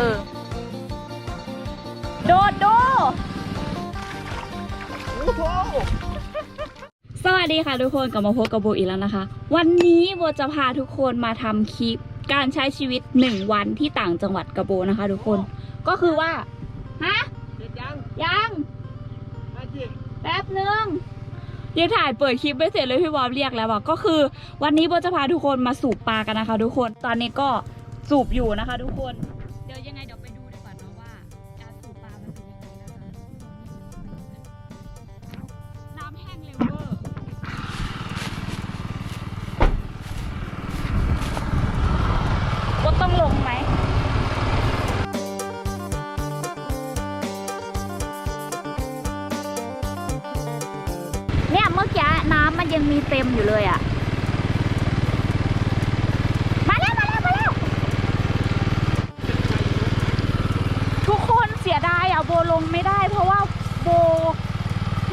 ออ โดดโดสวัสดีค่ะทุกคนกลับมาพบกับโบอีกแล้วนะคะ วันนี้โบจะพาทุกคนมาทำคลิปการใช้ชีวิตหนึ่งวันที่ต่างจังหวัดกับโบนะคะ ทุกคน ก็คือว่าฮะเสร็จยังยัง มาจิแป๊บนึงยังถ่ายเปิดคลิปไม่เสร็จเลยพี่วอมเรียกแล้วอะก็คือ วันนี้โบจะพาทุกคนมาสูบปลากันนะคะ ทุกคนตอนนี้ก็สูบอยู่นะคะ ทุกคน ยังมีเต็มอยู่เลยอะ่ะ มาแล้วมาแล้วมาแล้ว ทุกคนเสียดายอะโบลงไม่ได้ เพราะว่าโบ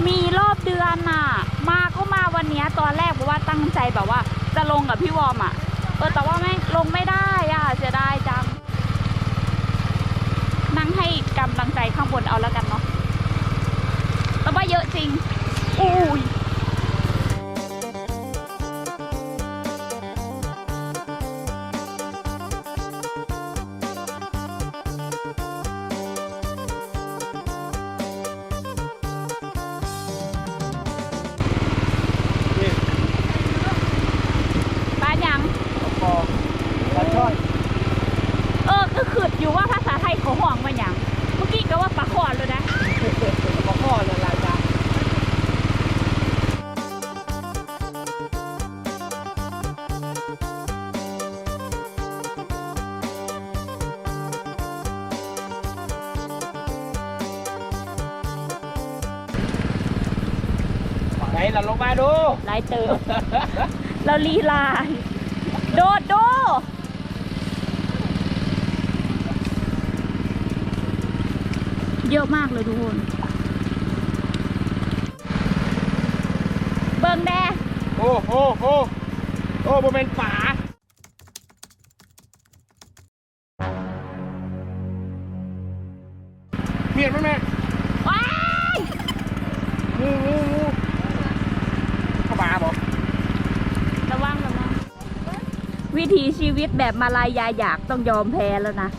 มีรอบเดือนน่ะ มาก็มาวันนี้ตอนแรกบอกว่าตั้งใจแบบว่า จะลงกับพี่วอมอะเออแต่ว่าแม่ลงไม่ได้อะเสียดายจัง นั่งให้กำลังใจข้างบนเอาแล้วกันเนาะแต่ว่าเยอะจริง อุ้ย ไหนเราลงมาดูลายเติมเราลีลา โดดโดเยอะมากเลยทุกคน เบิ่งแดโอ้โหโอ้โอ้โบเป็นฝาเมียนไหมแม่ ว้าย งูงูงูเข้ามาบอก ระวังระวัง วิถีชีวิตแบบมาลายยาอยากต้องยอมแพ้แล้วนะ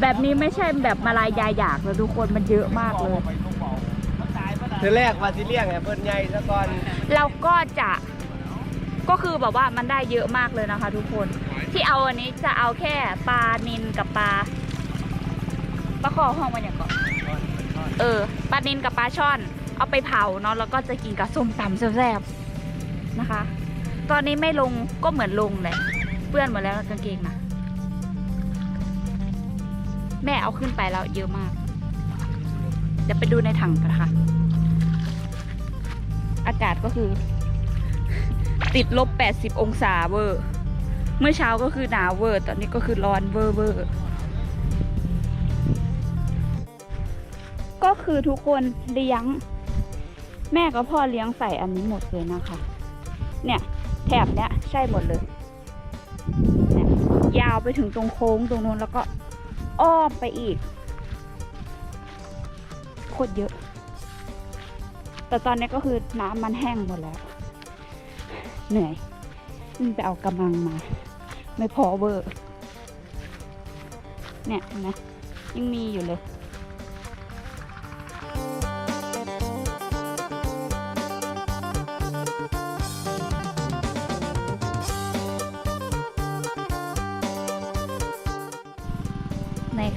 แบบนี้ไม่ใช่แบบมาลายยาอยากแล้วทุกคนมันเยอะมากเลย เธอแรกมาซิเลียงไงเพิ่นใหญ่ซะก่อนเราก็จะก็คือแบบว่ามันได้เยอะมากเลยนะคะ ทุกคน ที่เอาอันนี้จะเอาแค่ปลานินกับปลาปลาคอห้องมันอย่างก่อนเออปลานินกับปลาช่อน เอาไปเผาเนาะแล้วก็จะกินกับส้มตำแซ่บๆนะคะ ตอนนี้ไม่ลงก็เหมือนลงแหละเปื้อนหมดแล้วกางเกงนะแม่เอาขึ้นไปแล้วเยอะมาก เดี๋ยวไปดูในถังกันค่ะ อากาศก็คือ ติดลบ 80 องศาเวอร์ เมื่อเช้าก็คือหนาวเวอร์ ตอนนี้ก็คือร้อนเวอร์เวอร์ ก็คือทุกคนเลี้ยง แม่กับพ่อเลี้ยงใส่อันนี้หมดเลยนะคะ เนี่ยแถบเนี้ยใช่หมดเลยเนี่ยยาวไปถึงตรงโค้งตรงนู้นแล้วก็อ้อมไปอีกโคตรเยอะ แต่ตอนนี้ก็คือน้ำมันแห้งหมดแล้ว เหนื่อยวิ่ไปเอากำลังมา ไม่พอเวอร์ เนี่ยนไหมยังมีอยู่เลย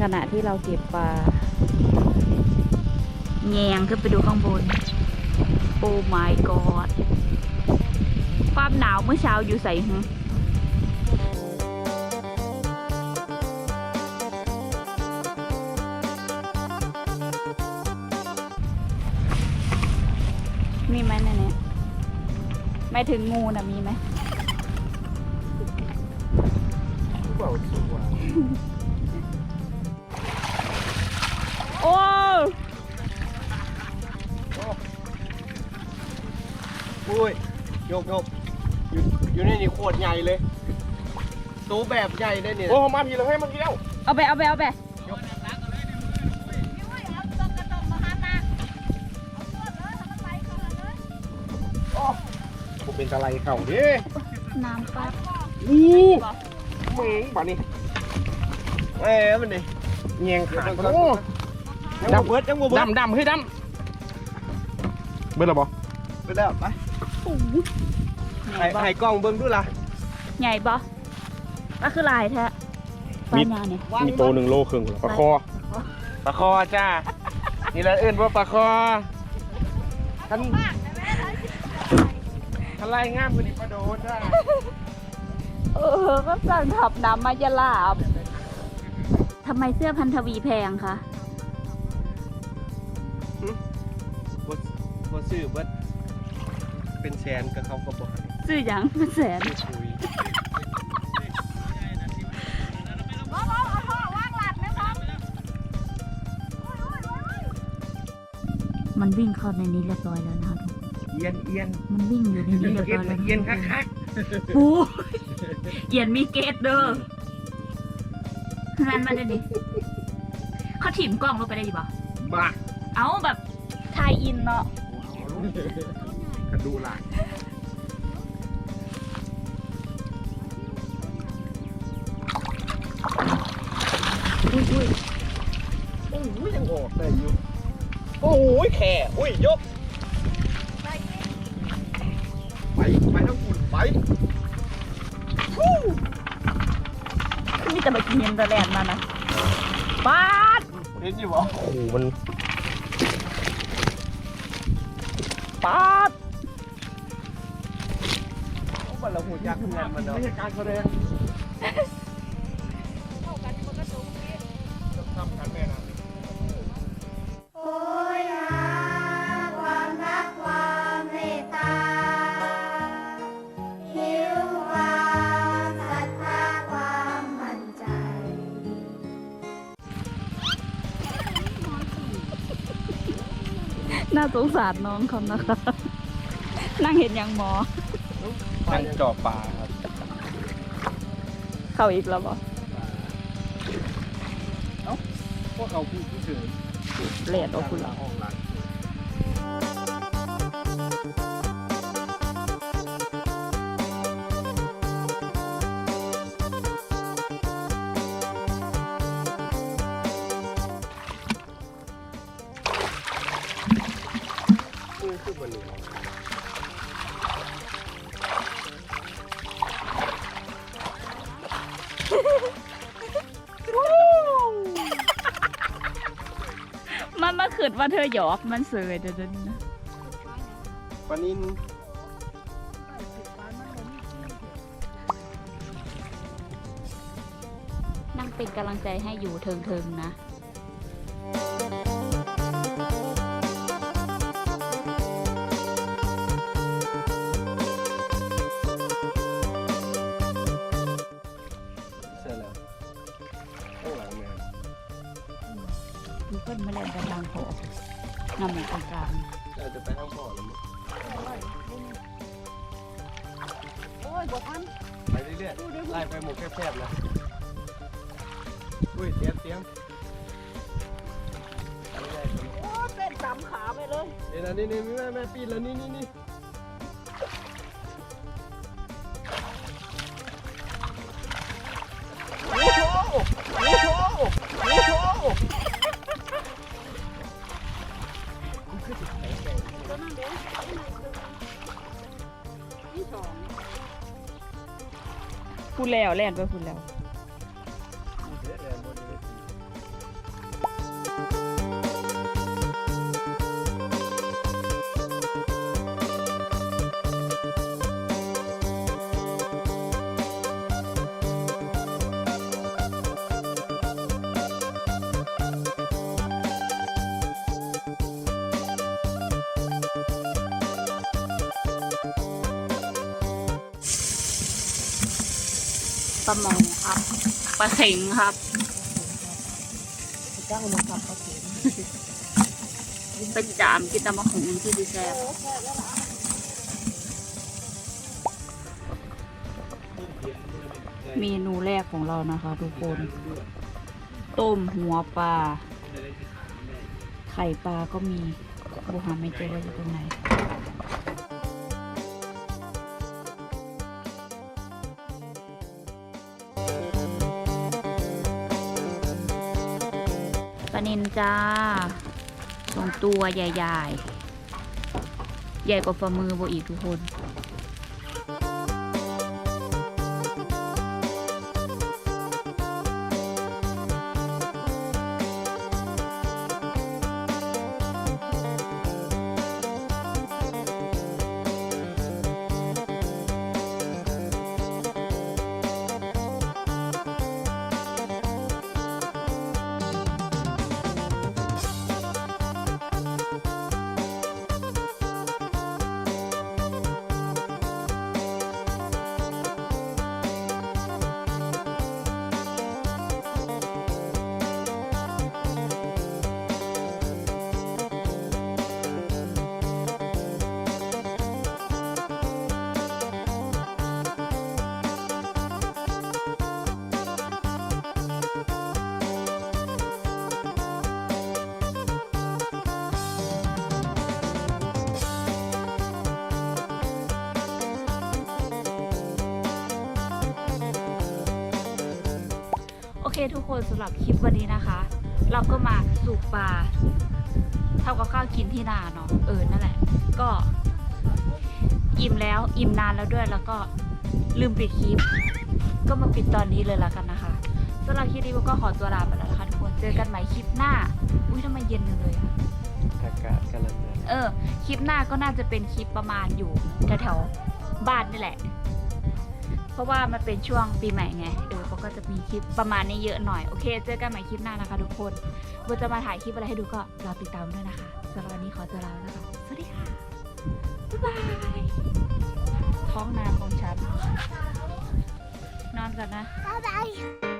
ขณะที่เราเก็บปลาแงงขึ้นไปดูข้างบน โอ้ my god ความหนาวเมื่อเช้าอยู่ใส่หึมีไหมในนี้ไม่ถึงงูนะมีไหม อุ้ยโยกโยกอยู่อยู่ในนี่โคตรใหญ่เลยตัวแบบใหญ่ได้เนี่ยโอ้มาพี่เราให้มันเกี้ยวเอาไปเอาไปเอาไปผมเป็นอะไรเข่าดิน้ำปั๊บอู้เมงป่านนี้เอ้ยมันนี่เงียงขาดโอ้ยังบ่เบิดยังบ่เบิดดำดำเฮ้ยดำ เบิดหรอปะไปแล้วไปใหญ่ให้บ่ให้กล้องเบิ่งดูล่ะใหญ่บ่ก็คือลายแท้ปลาญาเนี่ยมีโตหนึ่งโลครึ่งปลาคอปลาคอจ้า นี่แหละเอื่นว่าปลาคอท่านทลายงามกว่านี้ปลาโดนจ้าเออก็สั่งขับน้ำมายาลาบทำไมเสื้อพันธวีแพงคะ ซื้อเบิดเป็นแสนก็เขาก็บ่ให้ซื้อหยังเป็นแสนคุยมันวิ่งเข้าในนี้เรียบร้อยแล้วนะคะทุกคนเอียนเอียนมันวิ่งอยู่ในนี้เรียบเอียร้นอยแล้วเอียนคักโอ้ยเอียนมีเกตเด้อนั่นมาเดี๋ยวนี้เขาถิ่มกล้องลงไปได้ยี่ปะๆบ้าเอาแบบทายอินเนาะ กระดูหลายโอ้ยยังออกได้อยู่โอ้ยแข่อุ้ยยก ไปไปทั้งคุณไปมีแต่มากินเย็นตะแลนมานะป้าดเห็นอยู่บ่โอ้โหมัน ป้าดมันละหูยักษ์เงินมันเนาะไม่ใช่การแสดง น่าสงสารน้องเขานะคะ นั่งเห็นยังหมอ นั่งจอปลาครับ เข้าอีกแล้วบอพวกเขาพูดเฉยเลดออกคุณเหรอ ออกหลัง มันมาขืดว่าเธอหยอกมันเสยเดี๋ยวนี้นะปลานินนั่งเป็นกำลังใจให้อยู่เทิงๆนะ ดินมาเล่นกระทางโถนำหมูตรงกลางเราจะไปข้างพ่อแล้วมั้งโอ้ยบวทันไปเรื่อยๆไล่ไปหมกแคบๆนะอุ้ยเตรียมเตรียมโอ้เป็นสามขาไปเลยเดี๋ยวนะนี่นี่แม่แม่ปีนแล้วนี่นี่นี่ พูดแล้วแล่นไปพูดแล้ว ลาหมองครับปลาเข็งครับจ้างมาครับปลาเข็งไปจามกินตะมะขงที่ดีแซ่บเมนูแรกของเรานะคะทุกคน ต้มหัวปลา ไข่ปลาก็มีบูหาไม่เจอว่าอยู่ตรงไหน นินจ้าสองตัวใหญ่ๆ ใหญ่กว่าฝ่ามือโบอีกทุกคน ทุกคนสำหรับคลิปวันนี้นะคะ เราก็มาสูบปลาเท่ากับข้าวกินที่นาเนาะเออนั่นแหละ ก็อิ่มแล้วอิ่มนานแล้วด้วยแล้วก็ลืมปิดคลิป ก็มาปิดตอนนี้เลยละกันนะคะสำหรับคลิปนี้ก็ขอตัวลาไปแล้วนะคะทุกคนเจอกันใหม่คลิปหน้า อุ้ยทำไมเย็นจังเลยอะอากาศกำลังดีเออ คลิปหน้าก็น่าจะเป็นคลิปประมาณอยู่แถวๆบ้านนี่แหละเพ ราะว่ามันเป็นช่วงปีใหม่ไง เออเขาก็จะมีคลิปประมาณนี้เยอะหน่อย โอเค เจอกันใหม่คลิปหน้านะคะทุกคนโบจะมาถ่ายคลิปอะไรให้ดูก็รอติดตามด้วยนะคะสำหรับวันนี้ขอตัวลาแล้วนะคะสวัสดีค่ะ บ๊ายบาย ท้องนาของฉัน นอนก่อนนะ บ๊ายบาย